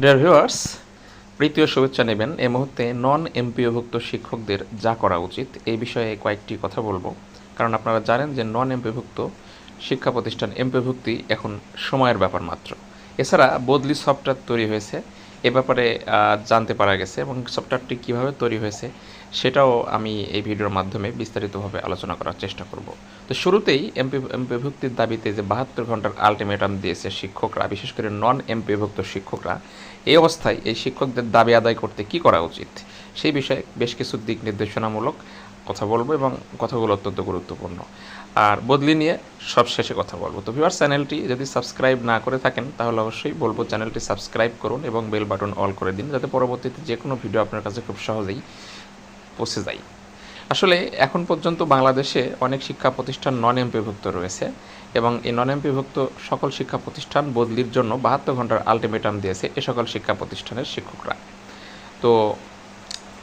Dear viewers প্রীতীয় শুভেচ্ছা নেবেন। এ মুহূর্তে নন এমপিওভুক্ত শিক্ষকদের যা করা উচিত, এই বিষয়ে কয়েকটি কথা বলব। কারণ আপনারা জানেন যে নন এমপিভুক্ত শিক্ষা প্রতিষ্ঠান এমপিভুক্তি এখন সময়ের ব্যাপার মাত্র। এছাড়া বদলি সফটওয়্যার তৈরি হয়েছে। এ ব্যাপারে জানতে পারা গেছে এবং সফটওয়্যারটি কীভাবে তৈরি হয়েছে সেটাও আমি এই ভিডিওর মাধ্যমে বিস্তারিতভাবে আলোচনা করার চেষ্টা করব। তো শুরুতেই এমপি এমপিভুক্তির দাবিতে যে বাহাত্তর ঘণ্টার আলটিমেটাম দিয়েছে শিক্ষকরা, বিশেষ করে নন এমপিভুক্ত শিক্ষকরা, এই অবস্থায় এই শিক্ষকদের দাবি আদায় করতে কি করা উচিত? সেই বিষয়ে বেশ কিছু দিক নির্দেশনামূলক কথা বলব এবং কথাগুলো অত্যন্ত গুরুত্বপূর্ণ। আর বদলি নিয়ে সব শেষে কথা বলব। তো ভিউয়ার চ্যানেলটি যদি সাবস্ক্রাইব না করে থাকেন, তাহলে অবশ্যই বলব চ্যানেলটি সাবস্ক্রাইব করুন এবং বেল বাটন অল করে দিন, যাতে পরবর্তীতে যে কোনো ভিডিও আপনার কাছে খুব সহজেই পৌঁছে যায়। আসলে এখন পর্যন্ত বাংলাদেশে অনেক শিক্ষা প্রতিষ্ঠান নন এমপিভুক্ত রয়েছে এবং এই নন এমপিভুক্ত সকল শিক্ষা প্রতিষ্ঠান বদলির জন্য বাহাত্তর ঘণ্টার আলটিমেটাম দিয়েছে এ সকল শিক্ষা প্রতিষ্ঠানের শিক্ষকরা। তো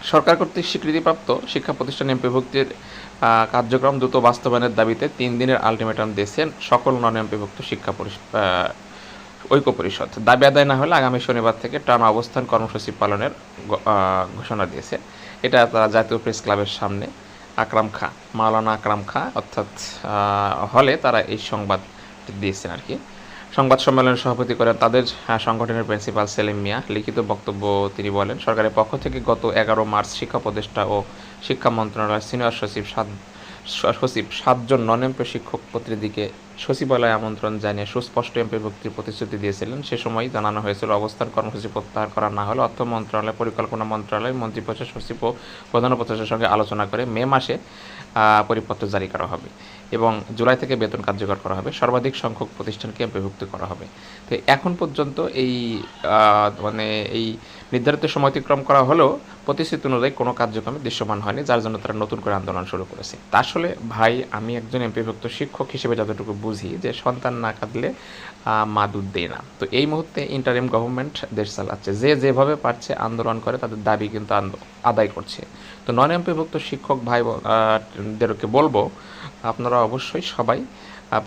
সরকার কর্তৃক স্বীকৃতিপ্রাপ্ত শিক্ষা প্রতিষ্ঠান আহ, কার্যক্রম দ্রুত বাস্তবায়নের দাবিতে তিন দিনের আলটিমেটাম দিয়েছেন সকল নন এমপিভুক্ত শিক্ষা ঐক্য পরিষদ। দাবি আদায় না হলে আগামী শনিবার থেকে টার্ম অবস্থান কর্মসূচি পালনের ঘোষণা দিয়েছে। এটা তারা জাতীয় প্রেস ক্লাবের সামনে। আকরাম খা মাওলানা আকরাম খা অর্থাৎ হলে তারা এই সংবাদ দিয়েছেন আর কি। সংবাদ সম্মেলনে সভাপতি করেন তাদের সংগঠনের প্রিন্সিপাল সেলিম মিয়া। লিখিত বক্তব্য তিনি বলেন, সরকারের পক্ষ থেকে গত এগারো মার্চ শিক্ষা উপদেষ্টা ও শিক্ষা মন্ত্রণালয়ের সিনিয়র সচিব সাত সচিব সাতজন নন এমপি শিক্ষক প্রতিনিধিকে সচিবালয়ে আমন্ত্রণ জানিয়ে সুস্পষ্ট এমপি ভক্তির প্রতিশ্রুতি দিয়েছিলেন। সে সময় জানানো হয়েছিল, অবস্থান কর্মসূচি প্রত্যাহার করা না হলে অর্থ মন্ত্রণালয়, পরিকল্পনা মন্ত্রণালয় মন্ত্রিপরিষদ সচিব ও প্রধান উপদেষ্টার সঙ্গে আলোচনা করে মে মাসে পরিপত্র জারি করা হবে এবং জুলাই থেকে বেতন কার্যকর করা হবে। সর্বাধিক সংখ্যক প্রতিষ্ঠানকে এমপিভুক্ত করা হবে। তো এখন পর্যন্ত এই মানে এই নির্ধারিত সময় অতিক্রম করা হলেও প্রতিশ্রুতি অনুযায়ী কোনো কার্যক্রমে দৃশ্যমান হয়নি, যার জন্য তারা নতুন করে আন্দোলন শুরু করেছে। তা আসলে ভাই, আমি একজন এমপিভুক্ত শিক্ষক হিসেবে যতটুকু বুঝি যে সন্তান না কাঁদলে মা দুধ দেয় না। তো এই মুহূর্তে ইন্টারিম গভর্নমেন্ট দেশ চালাচ্ছে। যে যেভাবে পারছে আন্দোলন করে, তাদের দাবি কিন্তু আদায় করছে। তো নন এমপিভুক্ত শিক্ষক ভাই দেরকে বলব, আপনারা অবশ্যই সবাই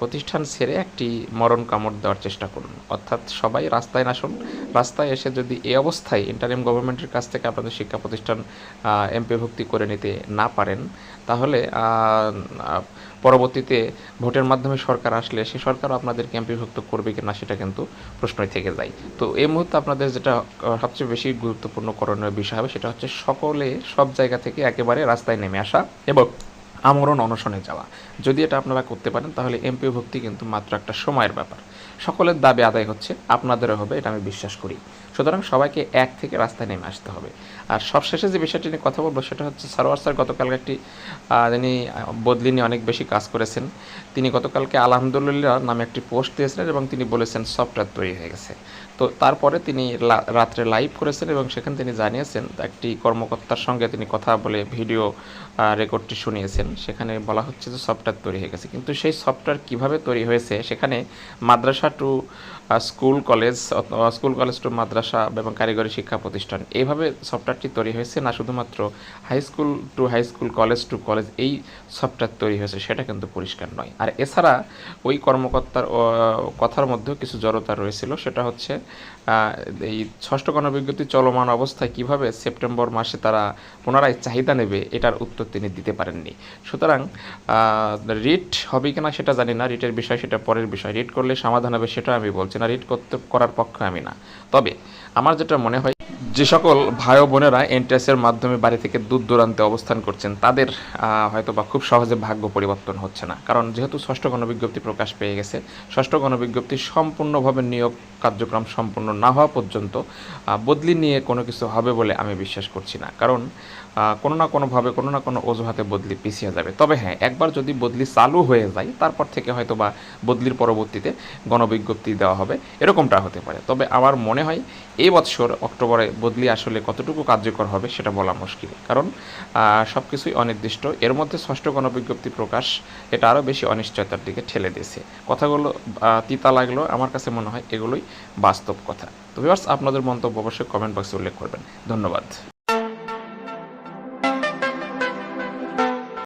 প্রতিষ্ঠান ছেড়ে একটি মরণ কামড় দেওয়ার চেষ্টা করুন। অর্থাৎ সবাই রাস্তায় নাসুন রাস্তায় এসে যদি এই অবস্থায় ইন্টারিম গভর্নমেন্টের কাছ থেকে আপনাদের শিক্ষা প্রতিষ্ঠান এমপিভুক্তি করে নিতে না পারেন, তাহলে পরবর্তীতে ভোটের মাধ্যমে সরকার আসলে সে সরকারও আপনাদেরকে এমপিভুক্ত করবে কিনা সেটা কিন্তু প্রশ্নই থেকে যায়। তো এই মুহূর্তে আপনাদের যেটা সবচেয়ে বেশি গুরুত্বপূর্ণ করণীয় বিষয় হবে সেটা হচ্ছে সকলে সব জায়গা থেকে একেবারে রাস্তায় নেমে আসা এবং আমরণ অনশনে যাওয়া। যদি এটা আপনারা করতে পারেন, তাহলে এমপি ভক্তি কিন্তু মাত্র একটা সময়ের ব্যাপার। সকলের দাবি আদায় হচ্ছে, আপনাদেরও হবে, এটা আমি বিশ্বাস করি। সুতরাং সবাইকে এক থেকে রাস্তায় নেমে আসতে হবে। আর সবশেষে যে বিষয়টি নিয়ে কথা বলব, সেটা হচ্ছে সারোয়ার স্যার গতকালকে একটি যিনি বদলি নিয়ে অনেক বেশি কাজ করেছেন, তিনি গতকালকে আলহামদুলিল্লাহ নামে একটি পোস্ট দিয়েছিলেন এবং তিনি বলেছেন, সফটওয়্যার তৈরি হয়ে গেছে। তো তারপরে তিনি রাত্রে লাইভ করেছেন এবং সেখানে তিনি জানিয়েছেন, একটি কর্মকর্তার সঙ্গে তিনি কথা বলে ভিডিও রেকর্ডটি শুনিয়েছেন। সেখানে বলা হচ্ছে যে সফটওয়্যার তৈরি হয়ে গেছে। কিন্তু সেই সফটওয়্যার কীভাবে তৈরি হয়েছে, সেখানে মাদ্রাসা to school college school college to মাদ্রাসা এবং কারিগরি শিক্ষা প্রতিষ্ঠান এইভাবে সফটওয়্যারটি তৈরি হয়েছে না শুধুমাত্র high school to high school college to college এই সফটওয়্যার তৈরি হয়েছে, সেটা কিন্তু পরিষ্কার নয়। আর এছাড়া ওই কর্মকর্তার কথার মধ্যেও কিছু জড়তা রয়েছিল, সেটা হচ্ছে এই ষষ্ঠ গণবিজ্ঞপ্তি চলমান অবস্থায় কীভাবে সেপ্টেম্বর মাসে তারা পুনরায় চাহিদা নেবে, এটার উত্তর তিনি দিতে পারেননি। সুতরাং রিট হবে কি না সেটা জানি না রিটের বিষয় সেটা পরের বিষয়। রিট করলে সমাধান হবে সেটা আমি বলছি না রিট করতে, করার পক্ষে আমি না। তবে আমার যেটা মনে হয় যে সকল ভাই বোনেরা এনটিএসের মাধ্যমে বাড়ি থেকে দূর দূরান্তে অবস্থান করছেন, তাদের হয়তো বা খুব সহজে ভাগ্য পরিবর্তন হচ্ছে না। কারণ যেহেতু ষষ্ঠ গণবিজ্ঞপ্তি প্রকাশ পেয়ে গেছে, ষষ্ঠ গণবিজ্ঞপ্তি সম্পূর্ণভাবে নিয়োগ কার্যক্রম সম্পূর্ণ না হওয়া পর্যন্ত বদলি নিয়ে কোনো কিছু হবে বলে আমি বিশ্বাস করছি না। কারণ কোনো না কোনোভাবে কোনো না কোনো অজুহাতে বদলি পিছিয়ে যাবে। তবে হ্যাঁ একবার যদি বদলি চালু হয়ে যায়, তারপর থেকে হয়তো বা বদলির পরবর্তীতে গণবিজ্ঞপ্তি দেওয়া হবে, এরকমটা হতে পারে। তবে আমার মনে হয়, এই বছর অক্টোবরে বদলি আসলে কতটুকু কার্যকর হবে সেটা বলা মুশকিল। কারণ সব কিছুই অনির্দিষ্ট। এর মধ্যে ষষ্ঠ গণবিজ্ঞপ্তি প্রকাশ, এটা আরও বেশি অনিশ্চয়তার দিকে ঠেলে দিয়েছে। কথাগুলো তিতা লাগল আমার কাছে মনে হয় এগুলোই বাস্তব কথা। তো ভিউয়ার্স আপনাদের মন্তব্য অবশ্যই কমেন্ট বক্সে উল্লেখ করবেন। ধন্যবাদ।